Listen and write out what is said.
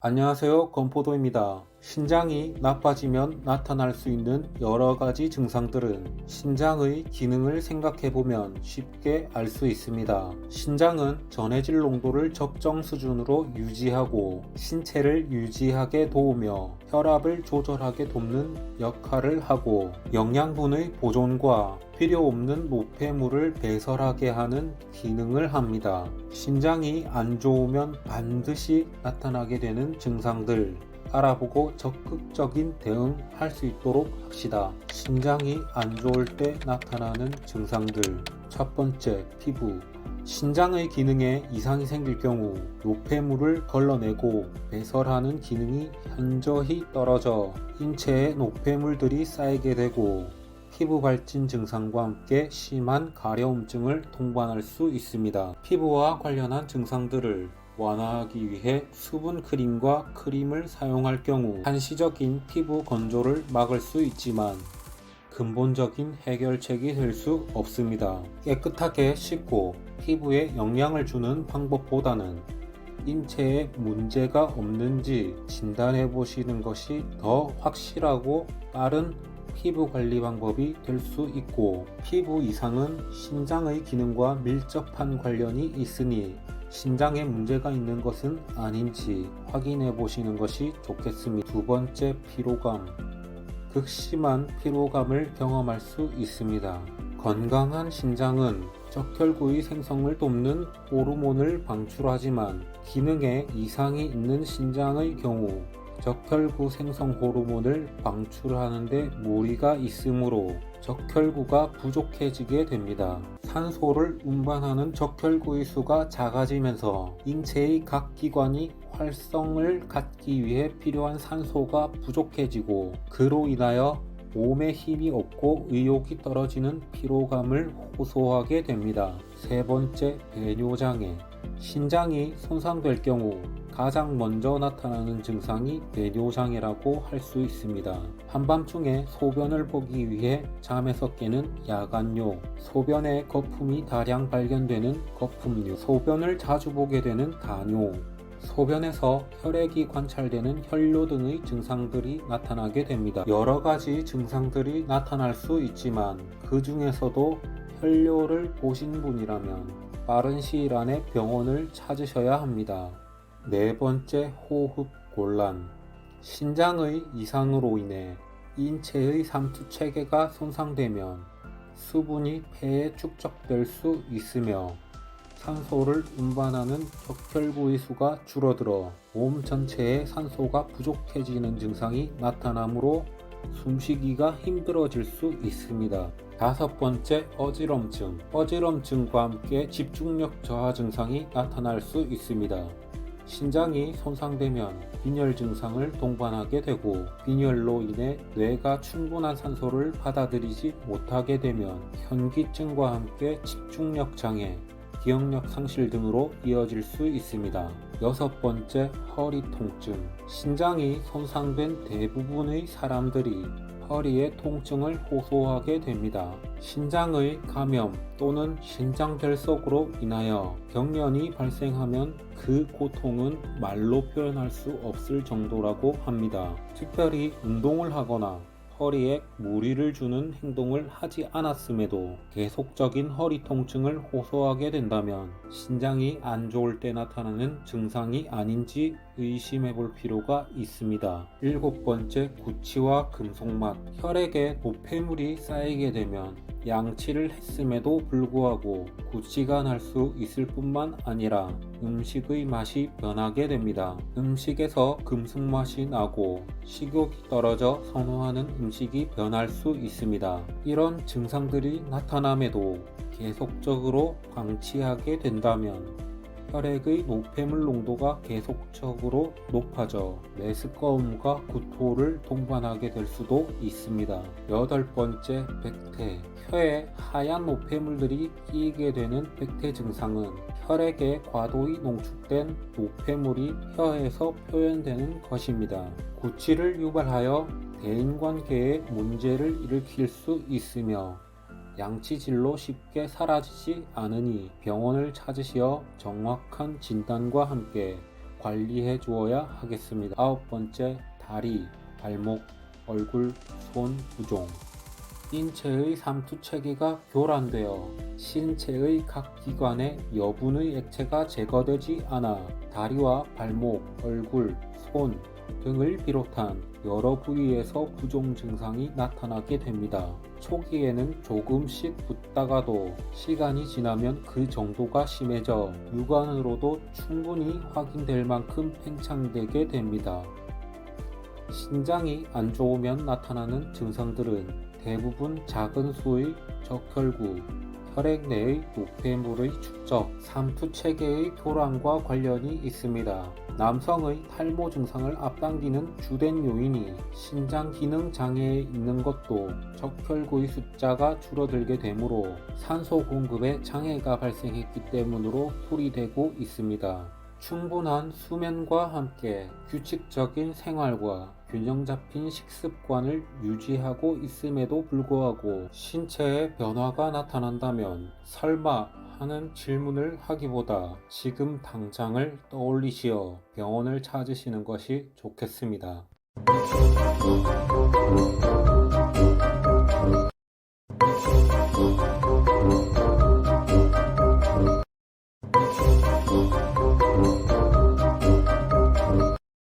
안녕하세요. 건포도입니다. 신장이 나빠지면 나타날 수 있는 여러 가지 증상들은 신장의 기능을 생각해 보면 쉽게 알 수 있습니다. 신장은 전해질 농도를 적정 수준으로 유지하고 신체를 유지하게 도우며 혈압을 조절하게 돕는 역할을 하고 영양분의 보존과 필요 없는 노폐물을 배설하게 하는 기능을 합니다. 신장이 안 좋으면 반드시 나타나게 되는 증상들 알아보고 적극적인 대응할 수 있도록 합시다. 신장이 안 좋을 때 나타나는 증상들. 첫 번째, 피부. 신장의 기능에 이상이 생길 경우 노폐물을 걸러내고 배설하는 기능이 현저히 떨어져 인체에 노폐물들이 쌓이게 되고 피부 발진 증상과 함께 심한 가려움증을 동반할 수 있습니다. 피부와 관련한 증상들을 완화하기 위해 수분 크림과 크림을 사용할 경우 한시적인 피부 건조를 막을 수 있지만 근본적인 해결책이 될 수 없습니다. 깨끗하게 씻고 피부에 영양을 주는 방법보다는 인체에 문제가 없는지 진단해 보시는 것이 더 확실하고 빠른 피부 관리 방법이 될 수 있고 피부 이상은 신장의 기능과 밀접한 관련이 있으니 신장에 문제가 있는 것은 아닌지 확인해 보시는 것이 좋겠습니다. 두 번째 피로감. 극심한 피로감을 경험할 수 있습니다. 건강한 신장은 적혈구의 생성을 돕는 호르몬을 방출하지만 기능에 이상이 있는 신장의 경우 적혈구 생성 호르몬을 방출하는데 무리가 있으므로 적혈구가 부족해지게 됩니다. 산소를 운반하는 적혈구의 수가 작아지면서 인체의 각 기관이 활성을 갖기 위해 필요한 산소가 부족해지고 그로 인하여 몸에 힘이 없고 의욕이 떨어지는 피로감을 호소하게 됩니다. 세 번째, 배뇨장애. 신장이 손상될 경우 가장 먼저 나타나는 증상이 배뇨장애라고 할 수 있습니다. 한밤중에 소변을 보기 위해 잠에서 깨는 야간뇨, 소변에 거품이 다량 발견되는 거품뇨, 소변을 자주 보게 되는 다뇨, 소변에서 혈액이 관찰되는 혈뇨 등의 증상들이 나타나게 됩니다. 여러 가지 증상들이 나타날 수 있지만 그 중에서도 혈뇨를 보신 분이라면 빠른 시일 안에 병원을 찾으셔야 합니다. 네 번째 호흡 곤란. 신장의 이상으로 인해 인체의 삼투 체계가 손상되면 수분이 폐에 축적될 수 있으며 산소를 운반하는 적혈구의 수가 줄어들어 몸 전체에 산소가 부족해지는 증상이 나타나므로 숨쉬기가 힘들어질 수 있습니다. 다섯 번째 어지럼증. 어지럼증과 함께 집중력 저하 증상이 나타날 수 있습니다. 신장이 손상되면 빈혈 증상을 동반하게 되고 빈혈로 인해 뇌가 충분한 산소를 받아들이지 못하게 되면 현기증과 함께 집중력 장애, 기억력 상실 등으로 이어질 수 있습니다. 여섯 번째, 허리 통증. 신장이 손상된 대부분의 사람들이 허리의 통증을 호소하게 됩니다. 신장의 감염 또는 신장 결석으로 인하여 경련이 발생하면 그 고통은 말로 표현할 수 없을 정도라고 합니다. 특별히 운동을 하거나 허리에 무리를 주는 행동을 하지 않았음에도 계속적인 허리 통증을 호소하게 된다면 신장이 안 좋을 때 나타나는 증상이 아닌지 의심해 볼 필요가 있습니다. 일곱 번째, 구취와 금속맛. 혈액에 노폐물이 쌓이게 되면 양치를 했음에도 불구하고 구취가 날 수 있을 뿐만 아니라 음식의 맛이 변하게 됩니다. 음식에서 금속 맛이 나고 식욕이 떨어져 선호하는 음식이 변할 수 있습니다. 이런 증상들이 나타남에도 계속적으로 방치하게 된다면 혈액의 노폐물 농도가 계속적으로 높아져 메스꺼움과 구토를 동반하게 될 수도 있습니다. 여덟 번째, 백태. 혀에 하얀 노폐물들이 끼게 되는 백태 증상은 혈액에 과도히 농축된 노폐물이 혀에서 표현되는 것입니다. 구취를 유발하여 대인관계에 문제를 일으킬 수 있으며 양치질로 쉽게 사라지지 않으니 병원을 찾으시어 정확한 진단과 함께 관리해 주어야 하겠습니다. 아홉 번째, 다리, 발목, 얼굴, 손 부종. 인체의 삼투 체계가 교란되어 신체의 각 기관에 여분의 액체가 제거되지 않아 다리와 발목, 얼굴, 손 등을 비롯한 여러 부위에서 부종 증상이 나타나게 됩니다. 초기에는 조금씩 붓다가도 시간이 지나면 그 정도가 심해져 육안으로도 충분히 확인될 만큼 팽창되게 됩니다. 신장이 안 좋으면 나타나는 증상들은 대부분 작은 수의 적혈구, 혈액 내의 노폐물의 축적, 삼투 체계의 교란과 관련이 있습니다. 남성의 탈모 증상을 앞당기는 주된 요인이 신장 기능 장애에 있는 것도 적혈구의 숫자가 줄어들게 되므로 산소 공급에 장애가 발생했기 때문으로 풀이되고 있습니다. 충분한 수면과 함께 규칙적인 생활과 균형 잡힌 식습관을 유지하고 있음에도 불구하고 신체에 변화가 나타난다면 설마 하는 질문을 하기보다 지금 당장을 떠올리시어 병원을 찾으시는 것이 좋겠습니다.